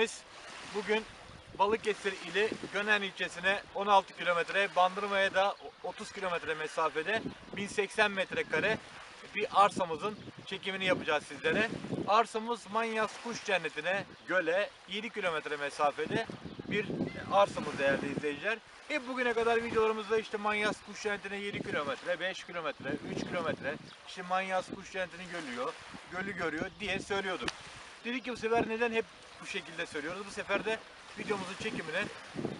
izleyicilerimiz bugün Balıkesir ili Gönen ilçesine 16 kilometre, Bandırma'ya da 30 kilometre mesafede 1080 metrekare bir arsamızın çekimini yapacağız sizlere. Arsamız Manyas Kuş Cenneti'ne göle 7 kilometre mesafede bir arsamız değerli izleyiciler. Hep bugüne kadar videolarımızda işte Manyas Kuş Cenneti'ne 7 kilometre, 5 kilometre, 3 kilometre, işte Manyas Kuş Cenneti'ni görüyor, gölü görüyor diye söylüyorduk. Dedik ki bu sefer neden hep bu şekilde söylüyoruz? Bu sefer de videomuzun çekimine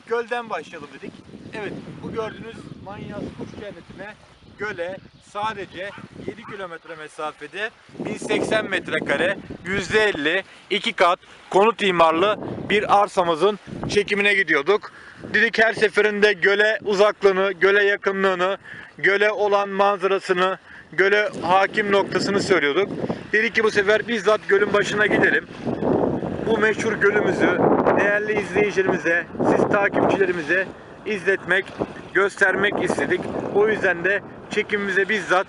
gölden başlayalım dedik. Evet bu gördüğünüz Manyas Kuş Cenneti'ne göle sadece 7 kilometre mesafede 1080 metrekare %50 iki kat konut imarlı bir arsamızın çekimine gidiyorduk. Dedik her seferinde göle uzaklığını, göle yakınlığını, göle olan manzarasını, göle hakim noktasını söylüyorduk. Dedik ki bu sefer bizzat gölün başına gidelim bu meşhur gölümüzü değerli izleyicilerimize, siz takipçilerimize izletmek, göstermek istedik. O yüzden de çekimimize bizzat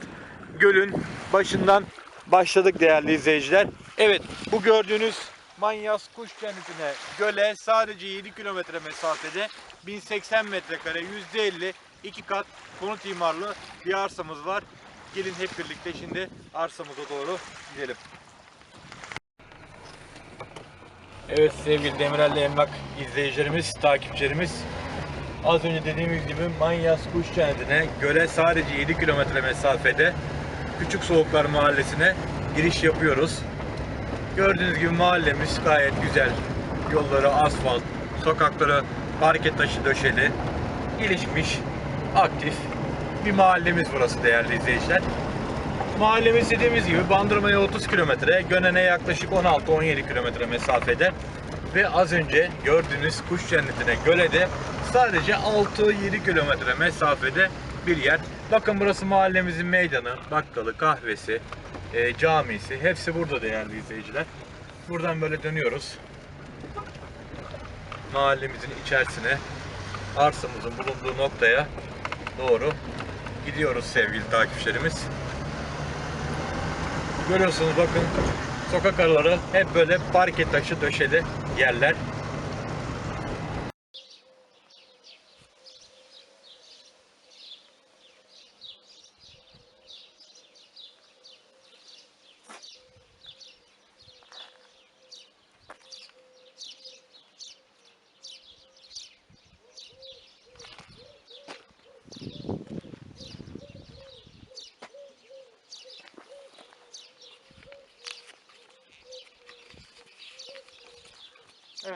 gölün başından başladık değerli izleyiciler. Evet bu gördüğünüz Manyas Kuş Cenneti'ne göle sadece 7 kilometre mesafede 1080 metrekare %50 iki kat konut imarlı bir arsamız var. Gelin hep birlikte şimdi arsamıza doğru gidelim. Evet sevgili Demirel'le Emlak izleyicilerimiz, takipçilerimiz. Az önce dediğimiz gibi Manyas Kuş Cenneti'ne göle sadece 7 kilometre mesafede Küçük Soğuklar Mahallesi'ne giriş yapıyoruz. Gördüğünüz gibi mahallemiz gayet güzel. Yolları asfalt, sokakları parke taşı döşeli, gelişmiş, aktif bir mahallemiz burası değerli izleyiciler. Mahallemiz dediğimiz gibi Bandırma'ya 30 kilometre, Gönen'e yaklaşık 16-17 kilometre mesafede ve az önce gördüğünüz kuş cennetine göle de sadece 6-7 kilometre mesafede bir yer. Bakın burası mahallemizin meydanı, bakkalı, kahvesi, e, camisi hepsi burada değerli izleyiciler. Buradan böyle dönüyoruz. Mahallemizin içerisine, arsamızın bulunduğu noktaya doğru gidiyoruz sevgili takipçilerimiz. Görüyorsunuz bakın sokak araları hep böyle parke taşı döşeli yerler.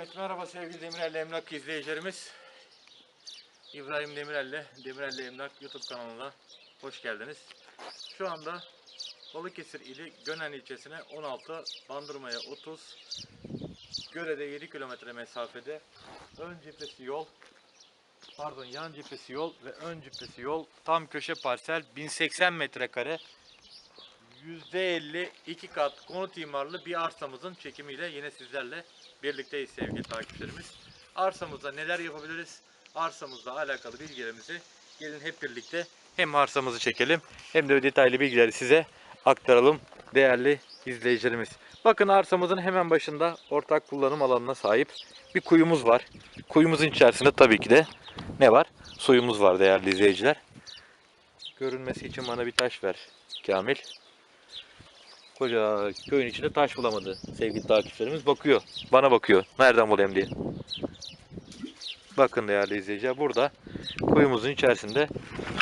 Evet merhaba sevgili Demirel Emlak izleyicilerimiz. İbrahim Demirel'le Demirel Emlak YouTube kanalına hoş geldiniz. Şu anda Balıkesir ili Gönen ilçesine 16, Bandırma'ya 30, Göre'de 7 kilometre mesafede ön cephesi yol, pardon yan cephesi yol ve ön cephesi yol tam köşe parsel 1080 metrekare %50 iki kat konut imarlı bir arsamızın çekimiyle yine sizlerle birlikteyiz sevgili takipçilerimiz. Arsamızda neler yapabiliriz? Arsamızla alakalı bilgilerimizi gelin hep birlikte hem arsamızı çekelim hem de detaylı bilgileri size aktaralım değerli izleyicilerimiz. Bakın arsamızın hemen başında ortak kullanım alanına sahip bir kuyumuz var. Kuyumuzun içerisinde tabii ki de ne var? Suyumuz var değerli izleyiciler. Görünmesi için bana bir taş ver Kamil. Koca köyün içinde taş bulamadı sevgili takipçilerimiz. Bakıyor. Bana bakıyor. Nereden bulayım diye. Bakın değerli izleyiciler. Burada kuyumuzun içerisinde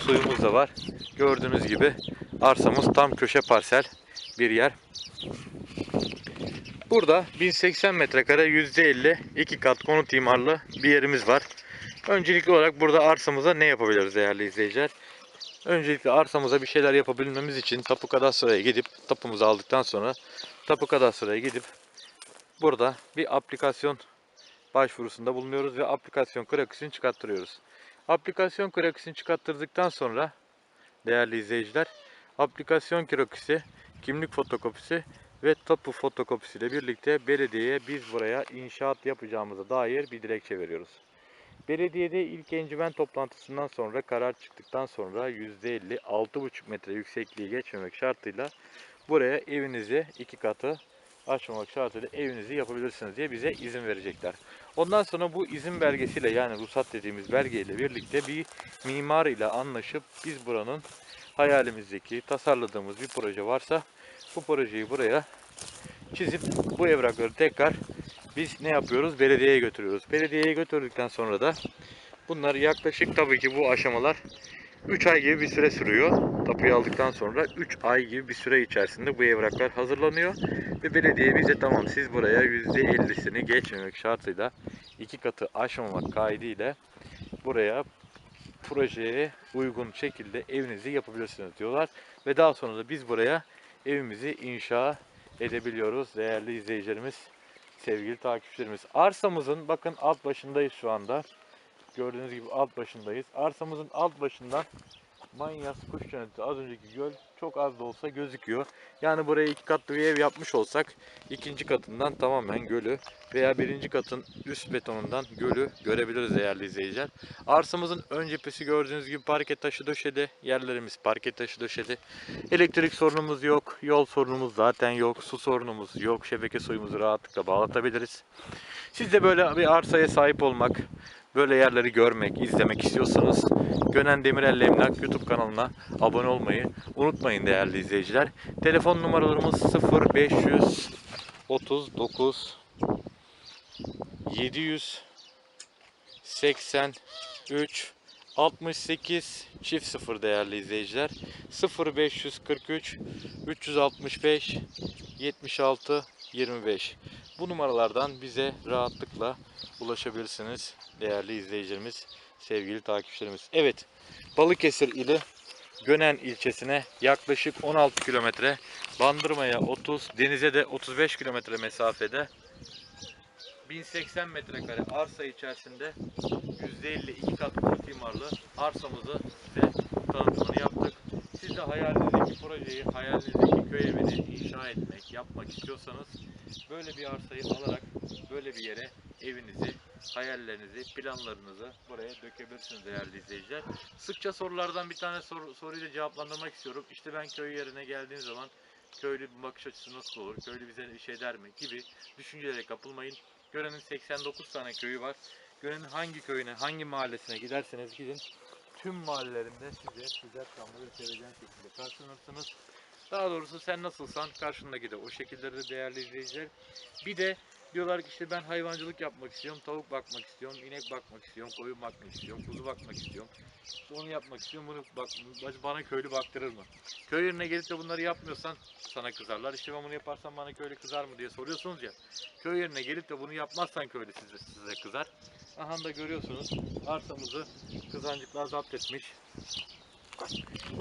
suyumuz da var. Gördüğünüz gibi arsamız tam köşe parsel bir yer. Burada 1080 metrekare %50 iki kat konut imarlı bir yerimiz var. Öncelikli olarak burada arsamıza ne yapabiliriz değerli izleyiciler? Öncelikle arsamıza bir şeyler yapabilmemiz için tapu kadastraya gidip tapumuzu aldıktan sonra tapu kadastraya gidip burada bir aplikasyon başvurusunda bulunuyoruz ve aplikasyon kraküsünü çıkarttırıyoruz. Aplikasyon kraküsünü çıkarttırdıktan sonra değerli izleyiciler aplikasyon kraküsü, kimlik fotokopisi ve tapu fotokopisi ile birlikte belediyeye biz buraya inşaat yapacağımıza dair bir dilekçe veriyoruz. Belediyede ilk encümen toplantısından sonra karar çıktıktan sonra %50 6,5 metre yüksekliği geçmemek şartıyla buraya evinizi iki katı açmamak şartıyla evinizi yapabilirsiniz diye bize izin verecekler. Ondan sonra bu izin belgesiyle yani ruhsat dediğimiz belgeyle birlikte bir mimar ile anlaşıp biz buranın hayalimizdeki tasarladığımız bir proje varsa bu projeyi buraya çizip bu evrakları tekrar biz ne yapıyoruz? Belediyeye götürüyoruz. Belediyeye götürdükten sonra da bunlar yaklaşık tabii ki bu aşamalar 3 ay gibi bir süre sürüyor. Tapuyu aldıktan sonra 3 ay gibi bir süre içerisinde bu evraklar hazırlanıyor. Ve belediye bize tamam siz buraya %50'sini geçmemek şartıyla iki katı aşmamak kaydıyla buraya projeye uygun şekilde evinizi yapabilirsiniz diyorlar. Ve daha sonra da biz buraya evimizi inşa edebiliyoruz değerli izleyicilerimiz, sevgili takipçilerimiz. Arsamızın bakın alt başındayız şu anda. Gördüğünüz gibi alt başındayız. Arsamızın alt başından Manyas Kuş Cenneti az önceki göl çok az da olsa gözüküyor. Yani buraya iki katlı bir ev yapmış olsak ikinci katından tamamen gölü veya birinci katın üst betonundan gölü görebiliriz değerli izleyiciler. Arsamızın ön cephesi gördüğünüz gibi parke taşı döşedi. Yerlerimiz parke taşı döşedi. Elektrik sorunumuz yok. Yol sorunumuz zaten yok. Su sorunumuz yok. Şebeke suyumuzu rahatlıkla bağlatabiliriz. Siz de böyle bir arsaya sahip olmak, böyle yerleri görmek, izlemek istiyorsanız Gönen Demirel Emlak YouTube kanalına abone olmayı unutmayın değerli izleyiciler. Telefon numaralarımız 0539 783 68 çift 0 değerli izleyiciler. 0543 365 76 25. Bu numaralardan bize rahatlıkla ulaşabilirsiniz değerli izleyicilerimiz, sevgili takipçilerimiz. Evet, Balıkesir ili Gönen ilçesine yaklaşık 16 kilometre, Bandırma'ya 30, denize de 35 kilometre mesafede 1080 metrekare arsa içerisinde %50 iki kat konut imarlı arsamızı size tanıtımını yaptık. Siz de hayalinizdeki projeyi, hayalinizdeki köy evini inşa etmek, yapmak istiyorsanız böyle bir arsayı alarak böyle bir yere evinizi, hayallerinizi, planlarınızı buraya dökebilirsiniz değerli izleyiciler. Sıkça sorulardan bir tane soru, soruyla cevaplandırmak istiyorum. İşte ben köy yerine geldiğim zaman köylü bir bakış açısı nasıl olur, köylü bize bir şey der mi gibi düşüncelere kapılmayın. Görenin 89 tane köyü var. Görenin hangi köyüne, hangi mahallesine giderseniz gidin tüm mahallelerinde size sıcakkanlı ve sevecen şekilde karşılanırsınız. Daha doğrusu sen nasılsan karşındaki de o şekilde de değerli izleyiciler. Bir de diyorlar ki işte ben hayvancılık yapmak istiyorum, tavuk bakmak istiyorum, inek bakmak istiyorum, koyun bakmak istiyorum, kuzu bakmak istiyorum. Onu yapmak istiyorum, bunu bak, bana köylü baktırır mı? Köy yerine gelip de bunları yapmıyorsan sana kızarlar. İşte ben bunu yaparsam bana köylü kızar mı diye soruyorsunuz ya. Köy yerine gelip de bunu yapmazsan köylü size, size kızar. Aha da görüyorsunuz arsamızı kızancıklar zapt etmiş.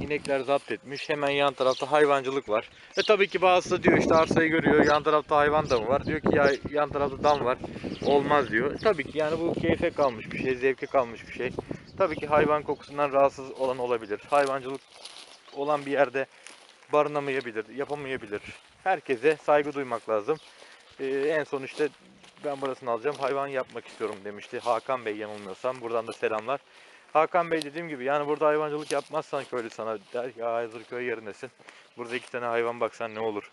İnekler zapt etmiş. Hemen yan tarafta hayvancılık var. Ve tabii ki bazısı diyor işte arsayı görüyor. Yan tarafta hayvan da mı var? Diyor ki ya yan tarafta dam var. Olmaz diyor. Tabii ki yani bu keyfe kalmış bir şey, zevke kalmış bir şey. Tabii ki hayvan kokusundan rahatsız olan olabilir. Hayvancılık olan bir yerde barınamayabilir, yapamayabilir. Herkese saygı duymak lazım. Ee, en son işte ben burasını alacağım hayvan yapmak istiyorum demişti Hakan Bey yanılmıyorsam. Buradan da selamlar. Hakan Bey dediğim gibi yani burada hayvancılık yapmazsan köylü sana der ya hazır köy yerindesin. Burada iki tane hayvan baksan ne olur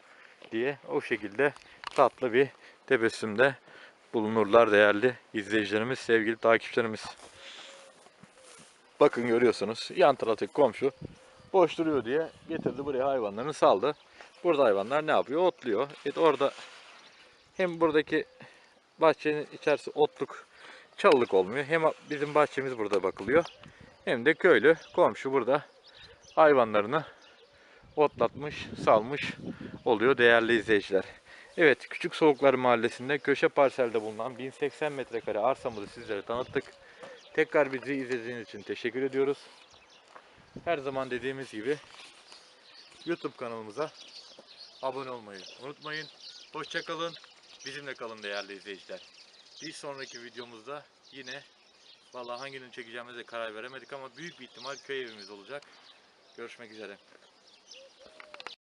diye o şekilde tatlı bir tebessümde bulunurlar değerli izleyicilerimiz, sevgili takipçilerimiz. Bakın görüyorsunuz yan taraftaki komşu boş duruyor diye getirdi buraya hayvanlarını saldı. Burada hayvanlar ne yapıyor? Otluyor. Evet orada hem buradaki bahçenin içerisi otluk, çalılık olmuyor. Hem bizim bahçemiz burada bakılıyor. Hem de köylü komşu burada hayvanlarını otlatmış, salmış oluyor değerli izleyiciler. Evet, Küçük Soğuklar Mahallesi'nde köşe parselde bulunan 1080 metrekare arsamızı sizlere tanıttık. Tekrar bizi izlediğiniz için teşekkür ediyoruz. Her zaman dediğimiz gibi YouTube kanalımıza abone olmayı unutmayın. Hoşçakalın. Bizimle kalın değerli izleyiciler. Bir sonraki videomuzda yine vallahi hangi gün çekeceğimize karar veremedik ama büyük bir ihtimal köy evimiz olacak. Görüşmek üzere.